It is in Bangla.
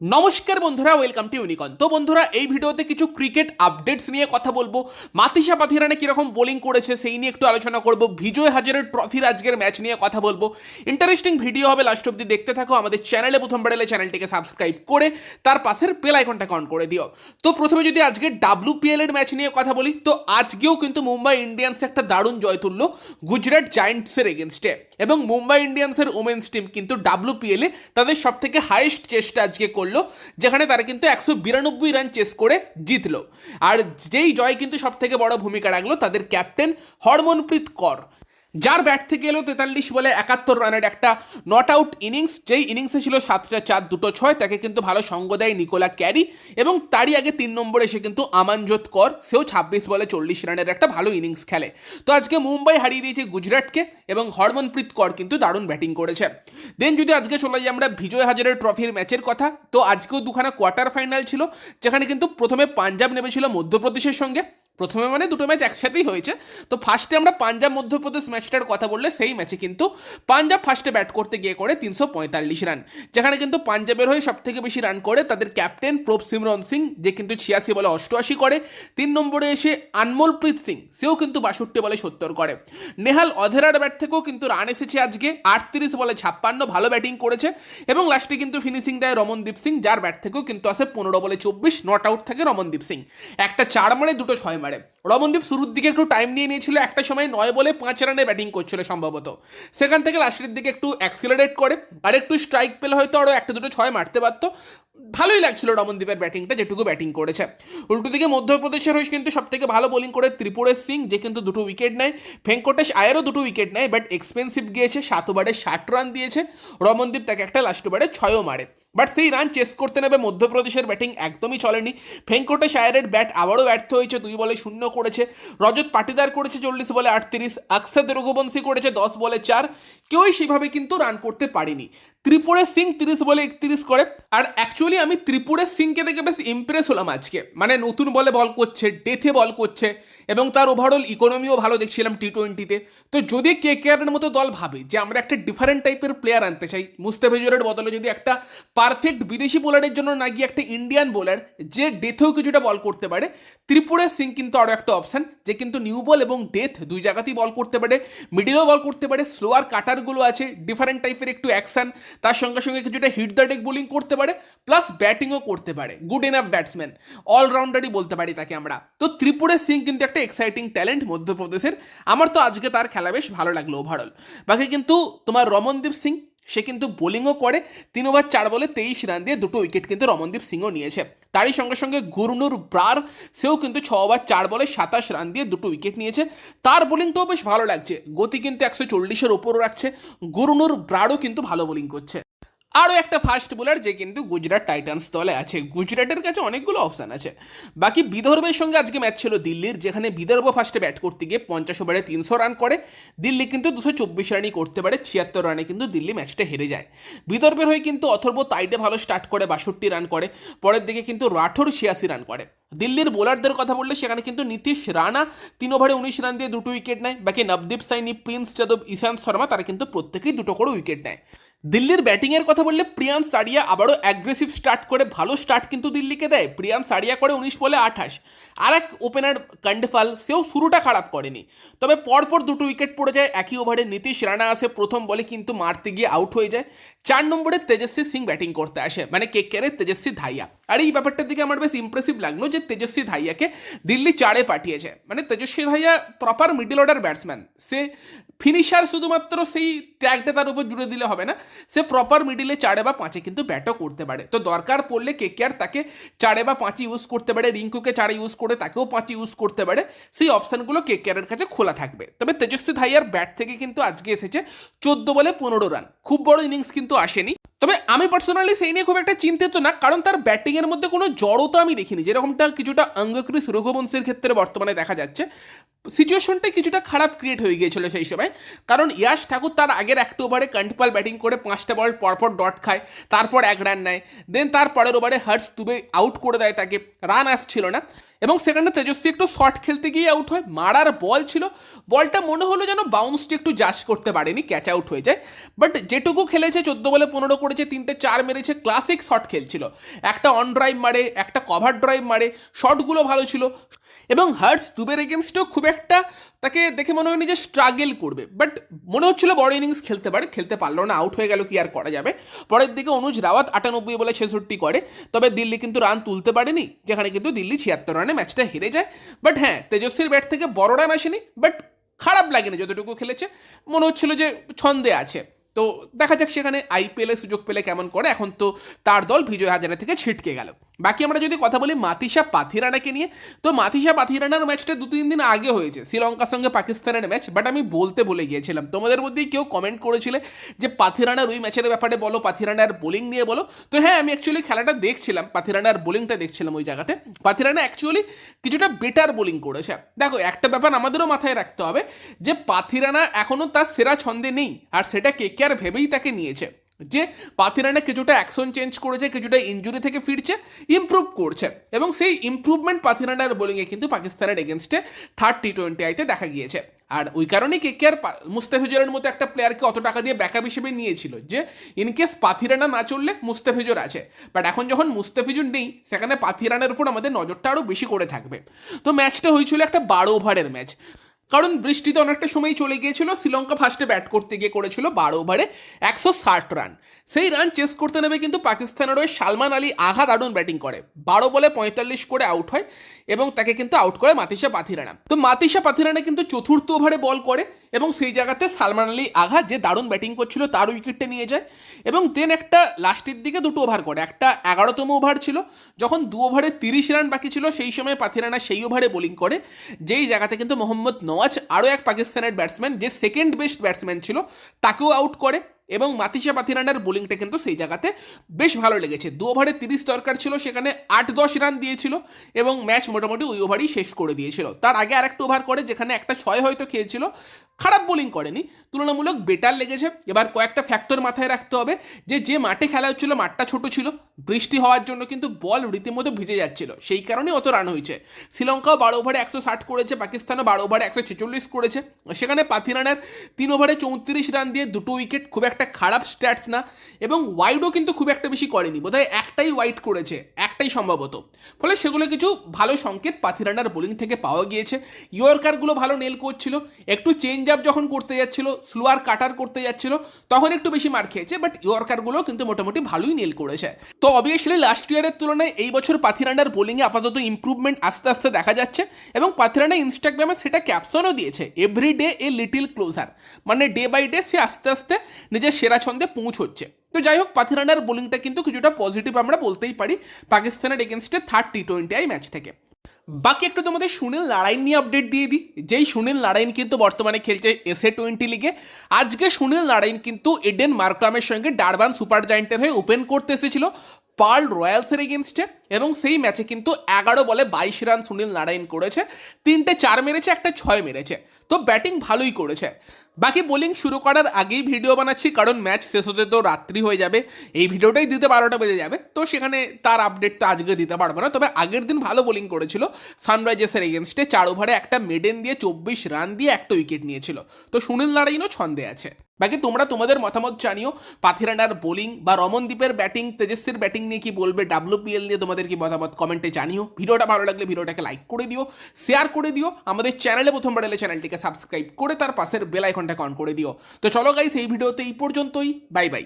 নমস্কার বন্ধুরা ওয়েলকাম টু ইউনিকন তো বন্ধুরা, এই ভিডিওতে কিছু ক্রিকেট আপডেটস নিয়ে কথা বলব। মাতিসা পাথিরানে কীরকম বোলিং করেছে সেই নিয়ে একটু আলোচনা করব। বিজয় হাজারের ট্রফির আজকের ম্যাচ নিয়ে কথা বলব। ইন্টারেস্টিং ভিডিও হবে লাস্ট অব্দি দেখতে থাকো। আমাদের চ্যানেলে প্রথমবার এলে চ্যানেলটিকে সাবস্ক্রাইব করে, তার পাশের বেল আইকনটাকে অন করে দিও। তো প্রথমে যদি আজকে ডাব্লিউপিএল এর ম্যাচ নিয়ে কথা বলি, তো আজকেও কিন্তু মুম্বাই ইন্ডিয়ান্স একটা দারুণ জয় তুললো গুজরাট জায়েন্টসের এগেনস্টে এবং মুম্বাই ইন্ডিয়ান্সের ওমেন্স টিম কিন্তু ডাব্লিউপিএলে তাদের সব থেকে হাইয়েস্ট চেষ্টা আজকে করল। যেখানে তারা কিন্তু একশো বিরানব্বই রান চেস করে জিতল। আর যেই জয় কিন্তু সব থেকে বড় ভূমিকা রাখল তাদের ক্যাপ্টেন হরমনপ্রীত কর। যার ব্যাট থেকে এলো তেতাল্লিশ বলে একাত্তর রানের একটা নট আউট ইনিংস যেই ইনিংসে ছিল সাতটা চার, দুটো ছয়, তাকে কিন্তু ভালো সঙ্গ দেয় নিকোলা ক্যারি এবং তারই আগে তিন নম্বরে এসে কিন্তু আমানজোত কর, সেও ছাব্বিশ বলে চল্লিশ রানের একটা ভালো ইনিংস খেলে। তো আজকে মুম্বাই হারিয়ে দিয়েছে গুজরাটকে এবং হরমনপ্রীত কর কিন্তু দারুণ ব্যাটিং করেছে। দেন যদি আজকে চলে যাই আমরা বিজয় হাজারের ট্রফির ম্যাচের কথা, তো আজকেও দুখানা কোয়ার্টার ফাইনাল ছিল, যেখানে কিন্তু প্রথমে পাঞ্জাব নেমেছিল মধ্যপ্রদেশের সঙ্গে। প্রথমে মানে দুটো ম্যাচ একসাথেই হয়েছে। তো ফার্স্টে আমরা পাঞ্জাব মধ্যপ্রদেশ ম্যাচটার কথা বললে, সেই ম্যাচে কিন্তু পাঞ্জাব ফার্স্টে ব্যাট করতে গিয়ে করে তিনশো পঁয়তাল্লিশ রান যেখানে কিন্তু পাঞ্জাবের হয়ে সব থেকে বেশি রান করে তাদের ক্যাপ্টেন প্রভ সিমরন সিং, যে কিন্তু ছিয়াশি বলে অষ্টআশি করে। তিন নম্বরে এসে আনমোলপ্রীত সিং, সেও কিন্তু বাষট্টি বলে সত্তর করে। নেহাল অধেরার ব্যাট থেকেও কিন্তু রান এসেছে আজকে, আটত্রিশ বলে ছাপ্পান্ন, ভালো ব্যাটিং করেছে। এবং লাস্টে কিন্তু ফিনিশিং দেয় রমনদীপ সিং, যার ব্যাট থেকেও কিন্তু আসে পনেরো বলে চব্বিশ নট আউট থাকে রমনদীপ সিং। একটা চার মারে দুটো ছয় madam রমনদীপ শুরুর দিকে একটু টাইম নিয়ে নিয়েছিল, একটা সময় নয় বলে পাঁচ রানে ব্যাটিং করছিল সম্ভবত। সেখান থেকে লাস্টের দিকে একটু অ্যাক্সিলারেট করে, আর একটু স্ট্রাইক পেলে হয়তো আরও একটা দুটো ছয় মারতে পারতো। ভালোই লাগছিল রমনদীপের ব্যাটিংটা যেটুকু ব্যাটিং করেছে। উল্টো দিকে মধ্যপ্রদেশের হয়ে কিন্তু সব থেকে ভালো বোলিং করে ত্রিপুরেশ সিং, যে কিন্তু দুটো উইকেট নেয়। ভেঙ্কটেশ আয়ারও দুটো উইকেট নেয় বাট এক্সপেন্সিভ গিয়েছে, সাত ওভারে ষাট রান দিয়েছে। রমনদীপ তাকে একটা লাস্ট ওভারে ছয়ও মারে। বাট সেই রান চেস করতে নেবে মধ্যপ্রদেশের ব্যাটিং একদমই চলেনি। ভেঙ্কটেশ আয়ারের ব্যাট আবারও ব্যর্থ হয়েছে, দুই বলে শূন্য করেছে, রজত পাটিদার করেছে চল্লিশ বলে আটত্রিশ আকসাদ রঘুবংশী করেছে দশ বলে চার, কেউই সেভাবে কিন্তু রান করতে পারেনি। ত্রিপুরের সিং তিরিশ বলে একত্রিশ করে। আর অ্যাকচুয়ালি আমি ত্রিপুরের সিংকে দেখে বেশ ইমপ্রেস হলাম আজকে। মানে নতুন বলে বল করছে ডেথে বল করছে, এবং তার ওভারঅল ইকোনমিও ভালো দেখছিলাম টি টোয়েন্টিতে তো যদি কে কেয়ারের মতো দল ভাবে যে আমরা একটা ডিফারেন্ট টাইপের প্লেয়ার আনতে চাই, মুস্তাফিজুরের বদলে যদি একটা পারফেক্ট বিদেশি বোলারের জন্য না গিয়ে একটা ইন্ডিয়ান বোলার যে ডেথেও কিছুটা বল করতে পারে ত্রিপুরের সিং কিন্তু আরও একটা অপশান যে কিন্তু নিউ বল এবং ডেথ দুই জায়গাতেই বল করতে পারে মিডিলেও বল করতে পারে স্লোয়ার কাটারগুলো আছে ডিফারেন্ট টাইপের একটু অ্যাকশন তার সঙ্গে সঙ্গে কিছুটা হিট দ্য ডেক বোলিং করতে পারে প্লাস ব্যাটিংও করতে পারে। গুড এনাফ ব্যাটসম্যান অলরাউন্ডারই বলতে পারি তাকে আমরা। তো ত্রিপুরের সিং কিন্তু একটা এক্সাইটিং ট্যালেন্ট মধ্যপ্রদেশের। আমার তো আজকে তার খেলা বেশ ভালো লাগল ওভারঅল বাকি কিন্তু তোমার রমনদীপ সিং, সে কিন্তু বোলিংও করে। তিন ওভার চার বলে তেইশ রান দিয়ে দুটো উইকেট কিন্তু রমনদীপ সিংও নিয়েছে। তারই সঙ্গে সঙ্গে গুরুনুর ব্রার, সেও কিন্তু ছ ওভার চার বলে সাতাশ রান দিয়ে দুটো উইকেট নিয়েছে। তার বোলিংটাও বেশ ভালো লাগছে। গতি কিন্তু একশো চল্লিশের ওপরও রাখছে। গুরুনুর ব্রারও কিন্তু ভালো বোলিং করছে। আরও একটা ফাস্ট বোলার যে কিন্তু গুজরাট টাইটান্স দলে আছে। গুজরাটের কাছে অনেকগুলো অপশান আছে। বাকি বিদর্ভের সঙ্গে আজকে ম্যাচ ছিল দিল্লির, যেখানে বিদর্ভ ফার্স্টে ব্যাট করতে গিয়ে পঞ্চাশ ওভারে তিনশো রান করে। দিল্লি কিন্তু দুশো চব্বিশ রানই করতে পারে, ছিয়াত্তর রানে কিন্তু দিল্লি ম্যাচটা হেরে যায়। বিদর্ভের হয়ে কিন্তু অথর্ব তাইটে ভালো স্টার্ট করে, বাষট্টি রান করে। পরের দিকে কিন্তু রাঠোর ছিয়াশি রান করে। দিল্লির বোলারদের কথা বললে সেখানে কিন্তু নীতিশ রানা তিন ওভারে উনিশ রান দিয়ে দুটো উইকেট নেয়। বাকি নবদীপ সাইনি, প্রিন্স যাদব ইশান্ত শর্মা, তারা কিন্তু প্রত্যেকেই দুটো করে উইকেট নেয়। দিল্লির ব্যাটিংয়ের কথা বললে প্রিয়ান সারিয়া আবারও অ্যাগ্রেসিভ স্টার্ট করে, ভালো স্টার্ট কিন্তু দিল্লিকে দেয়। প্রিয়ান সারিয়া করে উনিশ বলে আঠাশ। আর এক ওপেনার কান্ডফাল, সেও শুরুটা খারাপ করেনি। তবে পরপর দুটো উইকেট পড়ে যায়, একই ওভারে নীতিশ রানা আসে, প্রথম বলে কিন্তু মারতে গিয়ে আউট হয়ে যায়। চার নম্বরে তেজস্বী সিং ব্যাটিং করতে আসে মানে কে কেরে তেজস্বী ধাইয়া। আর এই ব্যাপারটার দিকে আমার বেশ ইমপ্রেসিভ লাগল যে তেজস্বী ধাইয়াকে দিল্লি চারে পাঠিয়েছে। মানে Tejasvi Dahiya proper middle order batsman সে ফিনিশার শুধুমাত্র সেই ট্যাগটা তার উপর জুড়ে দিলে হবে না। সে প্রপার মিডিলে চারে বা পাঁচে কিন্তু ব্যাটও করতে পারে। তো দরকার পড়লে কে কে আর তাকে চারে বা পাঁচে ইউজ করতে পারে, রিঙ্কুকে চারে ইউজ করে, তাকেও পাঁচে ইউজ করতে পারে। সেই অপশানগুলো কে কেয়ারের কাছে খোলা থাকবে। তবে তেজস্বী ধাইয়ার ব্যাট থেকে কিন্তু আজকে এসেছে চোদ্দ বলে পনেরো রান খুব বড় ইনিংস কিন্তু আসেনি। তবে আমি পার্সোনালি সেই নিয়ে খুব একটা চিন্তিত না, কারণ তার ব্যাটিংয়ের মধ্যে কোনো জড়তা আমি দেখিনি। যেরকমটা কিছুটা অঙ্গক্রিস রঘুবংশের ক্ষেত্রে বর্তমানে দেখা যাচ্ছে। সিচুয়েশনটা কিছুটা খারাপ ক্রিয়েট হয়ে গিয়েছিল সেই সময়। কারণ ইয়াশ ঠাকুর তার আগের একটা ওভারে কন্টপাল ব্যাটিং করে পাঁচটা বল পরপর ডট খায়, তারপর এক রান নেয় দেন তার পরের ওভারে হার্টস দুবে আউট করে দেয় তাকে রান আসছিল না। এবং সেখানে তেজস্বী একটু শর্ট খেলতে গিয়ে আউট হয়, মারার বল ছিল। বলটা মনে হলো যেন বাউন্সটি একটু জাস্ট করতে পারেনি ক্যাচ আউট হয়ে যায়। বাট যেটুকু খেলেছে, চোদ্দ বলে পনেরো করেছে, তিন তিনটে চার মেরেছে ক্লাসিক শট খেলছিল। একটা অন ড্রাইভ মারে, একটা কভার ড্রাইভ মারে শটগুলো ভালো ছিল। এবং হার্টস দুবের এগেনস্টেও খুব একটা তাকে দেখে মনে হয়নি যে স্ট্রাগেল করবে। বাট মনে হচ্ছিল বড় ইনিংস খেলতে পারে, খেলতে পারল না আউট হয়ে গেল কি আর করা যাবে। পরের দিকে অনুজ রাওয়াত আটানব্বই বলে ছেষট্টি করে, তবে দিল্লি কিন্তু রান তুলতে পারেনি, যেখানে কিন্তু দিল্লি ছিয়াত্তর রানে ম্যাচটা হেরে যায়। বাট হ্যাঁ তেজস্বীর ব্যাট থেকে বড় রান আসেনি বাট খারাপ লাগেনি যতটুকু খেলেছে। মনে হচ্ছিল যে ছন্দে আছে। তো দেখা যাক সেখানে আইপিএলে সুযোগ পেলে কেমন করে। এখন তো তার দল বিজয় হাজারে থেকে ছিটকে গেল। বাকি আমরা যদি কথা বলি মাতিসা পাথিরানাকে নিয়ে, তো মাতিসা পাথিরানার ম্যাচটা দু তিন দিন আগে হয়েছে, শ্রীলঙ্কার সঙ্গে পাকিস্তানের ম্যাচ বাট আমি বলতে বলে গিয়েছিলাম। তোমাদের মধ্যেই কেউ কমেন্ট করেছিলে যে পাথিরানার ওই ম্যাচের ব্যাপারে বলো, পাথিরানার বোলিং নিয়ে বলো। তো হ্যাঁ আমি অ্যাকচুয়ালি খেলাটা দেখছিলাম, পাথিরানার বোলিংটা দেখছিলাম ওই জায়গাতে। পাথিরানা অ্যাকচুয়ালি কিছুটা বেটার বোলিং করেছে। দেখো, একটা ব্যাপার আমাদেরও মাথায় রাখতে হবে যে পাথিরানা এখনও তার সেরা ছন্দে নেই, আর সেটা কে কে আর ভেবেই তাকে নিয়েছে। যে পাথিরানা কিছুটা অ্যাকশন চেঞ্জ করেছে, কিছুটা ইঞ্জুরি থেকে ফিরছে ইমপ্রুভ করছে। এবং সেই ইমপ্রুভমেন্ট পাথিরানার বোলিংয়ে কিন্তু পাকিস্তানের এগেনস্টে থার্ড টি টোয়েন্টি আইতে দেখা গিয়েছে। আর ওই কারণেই কে কে আর মুস্তাফিজরের মতো একটা প্লেয়ারকে অত টাকা দিয়ে ব্যাকআপ হিসেবে নিয়েছিল যে ইনকেস পাথিরানা না চললে মুস্তাফিজর আছে। বাট এখন যখন মুস্তাফিজুর নেই, সেখানে পাথিরানার উপর আমাদের নজরটা আরও বেশি করে থাকবে। তো ম্যাচটা হয়েছিল একটা বারো ওভারের ম্যাচ কারণ বৃষ্টিতে অনেকটা সময় চলে গিয়েছিল, শ্রীলঙ্কা ফার্স্টে ব্যাট করতে গিয়ে করেছিল বারো ওভারে একশো ষাট রান সেই রান চেস করতে নেবে কিন্তু পাকিস্তানের ওই সালমান আলী আঘা দারুণ ব্যাটিং করে। বারো বলে পঁয়তাল্লিশ করে আউট হয় এবং তাকে কিন্তু আউট করে মাতিসা পাথিরানা। তো মাতিসা পাথিরানা কিন্তু চতুর্থ ওভারে বল করে। এবং সেই জায়গাতে সালমান আলী আঘা যে দারুণ ব্যাটিং করছিল তার উইকেটটা নিয়ে যায়। এবং দেন একটা লাস্টের দিকে দুটো ওভার করে। একটা এগারোতম ওভার ছিল, যখন দু ওভারে তিরিশ রান বাকি ছিল, সেই সময় পাথিরানা সেই ওভারে বোলিং করে। যেই জায়গাতে কিন্তু মোহাম্মদ নওয়াজ আরও এক পাকিস্তানের ব্যাটসম্যান যে সেকেন্ড বেস্ট ব্যাটসম্যান ছিল, তাকেও আউট করে। এবং মাতিসা পাথিরানার বোলিংটা কিন্তু সেই জায়গাতে বেশ ভালো লেগেছে। দু ওভারে তিরিশ দরকার ছিল, সেখানে আট দশ রান দিয়েছিল এবং ম্যাচ মোটামুটি ওই ওভারই শেষ করে দিয়েছিল। তার আগে আরেকটা ওভার করে, যেখানে একটা ছয় হয়তো খেয়েছিল খারাপ বোলিং করেনি। তুলনামূলক বেটার লেগেছে। এবার কয়েকটা ফ্যাক্টর মাথায় রাখতে হবে যে যে মাঠে খেলা হচ্ছিল, মাঠটা ছোট ছিল। বৃষ্টি হওয়ার জন্য কিন্তু বল রীতিমতো ভিজে যাচ্ছিল। সেই কারণেই অত রান হয়েছে। শ্রীলঙ্কাও বারো ওভারে একশো ষাট করেছে, পাকিস্তানও বারো ওভারে একশো ছেচল্লিশ করেছে। সেখানে পাথিরানার তিন ওভারে চৌত্রিশ রান দিয়ে দুটো উইকেট খুব একটা খারাপ স্ট্যাটস না, এবং ওয়াইডও কিন্তু খুব একটা বেশি করেনি। বোধহয় একটাই ওয়াইড করেছে, একটাই সম্ভবত। ফলে সেগুলো কিছু ভালো সংকেত পাথিরানার বোলিং থেকে পাওয়া গিয়েছে। ইয়র্কারগুলো ভালো নেল করছিল একটু চেঞ্জ আপ যখন করতে যাচ্ছিল, স্লোয়ার কাটার করতে যাচ্ছিল, তখন একটু বেশি মার খেয়েছে বাট ইয়র্কারগুলো কিন্তু মোটামুটি ভালোই নেল করেছে। তো অবভিয়াসলি লাস্ট ইয়ারের তুলনায় এই বছর পাথিরানার বোলিংয়ে আপাতত ইমপ্রুভমেন্ট আস্তে আস্তে দেখা যাচ্ছে, এবং পাথিরানা ইনস্টাগ্রামে সেটা ক্যাপশনও দিয়েছে every day a little closer মানে ডে বাই ডে সে আস্তে আস্তে নিজের সেরা ছন্দে পৌঁছচ্ছে। তো যাই হোক, পাথিরানার বোলিংটা কিন্তু কিছুটা পজিটিভ আমরা বলতেই পারি, পাকিস্তানের এগেনস্টে third T twenty I match থেকে। বাকি একটু তোমাদের সুনীল নারায়ণ নিয়ে আপডেট দিয়ে দিই। যেই সুনীল নারায়ণ কিন্তু বর্তমানে খেলছে এসএ টোয়েন্টি লিগে আজকে সুনীল নারায়ণ কিন্তু এডেন মার্করামের সঙ্গে ডারবান সুপার জায়েন্টের হয়ে ওপেন করতে এসেছিল পার্ল রয়্যালসের এগেনস্টে এবং সেই ম্যাচে কিন্তু এগারো বলে বাইশ রান সুনীল নারায়ণ করেছে। তিনটে চার মেরেছে, একটা ছয় মেরেছে। তো ব্যাটিং ভালোই করেছে। বাকি বোলিং শুরু করার আগেই ভিডিও বানাচ্ছি, কারণ ম্যাচ শেষ হতে তো রাত্রি হয়ে যাবে। এই ভিডিওটাই দিতে বারোটা বেজে যাবে। তো সেখানে তার আপডেট তো আজকে দিতে পারব না। তবে আগের দিন ভালো বোলিং করেছিল সানরাইজার্সের এগেনস্টে চার ওভারে একটা মেডেন দিয়ে চব্বিশ রান দিয়ে একটা উইকেট নিয়েছিল। তো সুনীল নারায়ণও ছন্দে আছে। বাকি তোমরা তোমাদের মতামত জানিও। পাথিরানার বোলিং বা রমনদ্বীপের ব্যাটিং তেজস্বীর ব্যাটিং নিয়ে কি বলবে ডাব্লুপিএল নিয়ে তোমাদের কি মতামত কমেন্টে জানিও। ভিডিওটা ভালো লাগলে ভিডিওটাকে লাইক করে দিও শেয়ার করে দিও, আমাদের চ্যানেলে প্রথমবার এলে চ্যানেলটিকে সাবস্ক্রাইব করে তার পাশের বেল আইকনটাকে অন করে দিও। তো চলো গাইস এই ভিডিওতে এই পর্যন্তই বাই বাই